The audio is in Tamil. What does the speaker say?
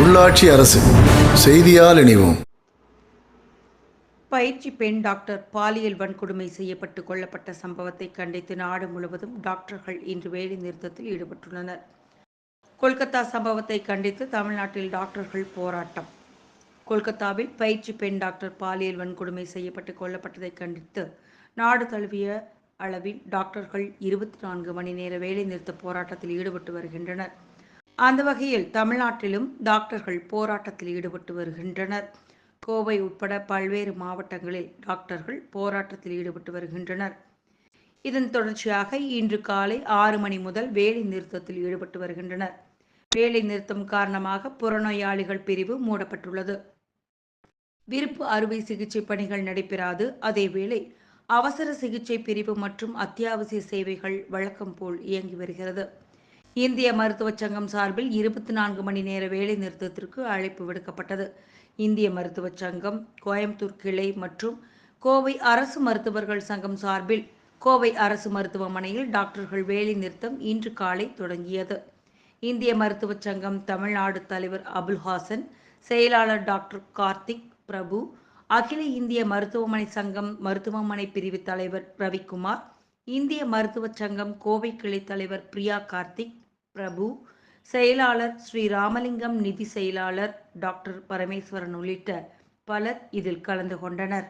உள்ளாட்சி அரசு செய்தியால் இணைவோம். பயிற்சி பெண் டாக்டர் பாலியல் வன்கொடுமை செய்யப்பட்டு கொல்லப்பட்ட சம்பவத்தை கண்டித்து நாடு முழுவதும் டாக்டர்கள் இன்று வேலை நிறுத்தத்தில் ஈடுபட்டுள்ளனர். கொல்கத்தா சம்பவத்தை கண்டித்து தமிழ்நாட்டில் டாக்டர்கள் போராட்டம். கொல்கத்தாவில் பயிற்சி பெண் டாக்டர் பாலியல் வன்கொடுமை செய்யப்பட்டு கொல்லப்பட்டதை கண்டித்து நாடு தழுவிய அளவில் டாக்டர்கள் இருபத்தி நான்கு மணி நேர வேலை நிறுத்த போராட்டத்தில் ஈடுபட்டு வருகின்றனர். அந்த வகையில் தமிழ்நாட்டிலும் டாக்டர்கள் போராட்டத்தில் ஈடுபட்டு வருகின்றனர். கோவை உட்பட பல்வேறு மாவட்டங்களில் டாக்டர்கள் போராட்டத்தில் ஈடுபட்டு வருகின்றனர். இதன் தொடர்ச்சியாக இன்று காலை ஆறு மணி முதல் வேலை நிறுத்தத்தில் ஈடுபட்டு வருகின்றனர். வேலை நிறுத்தம் காரணமாக புறநோயாளிகள் பிரிவு மூடப்பட்டுள்ளது. விருப்பு அறுவை சிகிச்சை பணிகள் நடைபெறாது. அதேவேளை அவசர சிகிச்சை பிரிவு மற்றும் அத்தியாவசிய சேவைகள் வழக்கம் போல் இயங்கி வருகிறது. இந்திய மருத்துவச் சங்கம் சார்பில் இருபத்தி நான்கு மணி நேர வேலை நிறுத்தத்திற்கு அழைப்பு விடுக்கப்பட்டது. இந்திய மருத்துவச் சங்கம் கோயம்புத்தூர் கிளை மற்றும் கோவை அரசு மருத்துவர்கள் சங்கம் சார்பில் கோவை அரசு மருத்துவமனையில் டாக்டர்கள் வேலை நிறுத்தம் இன்று காலை தொடங்கியது. இந்திய மருத்துவச் சங்கம் தமிழ்நாடு தலைவர் அபுல்ஹாசன் செயலாளர் டாக்டர் கார்த்திக் பிரபு அகில இந்திய மருத்துவமனை சங்கம் மருத்துவமனை பிரிவு தலைவர் ரவிக்குமார் இந்திய மருத்துவ சங்கம் கோவை கிளை தலைவர் பிரியா கார்த்திக் பிரபு செயலாளர் ஸ்ரீ ராமலிங்கம் நிதி செயலாளர் டாக்டர் பரமேஸ்வரன் உள்ளிட்ட பலர் இதில் கலந்து கொண்டனர்.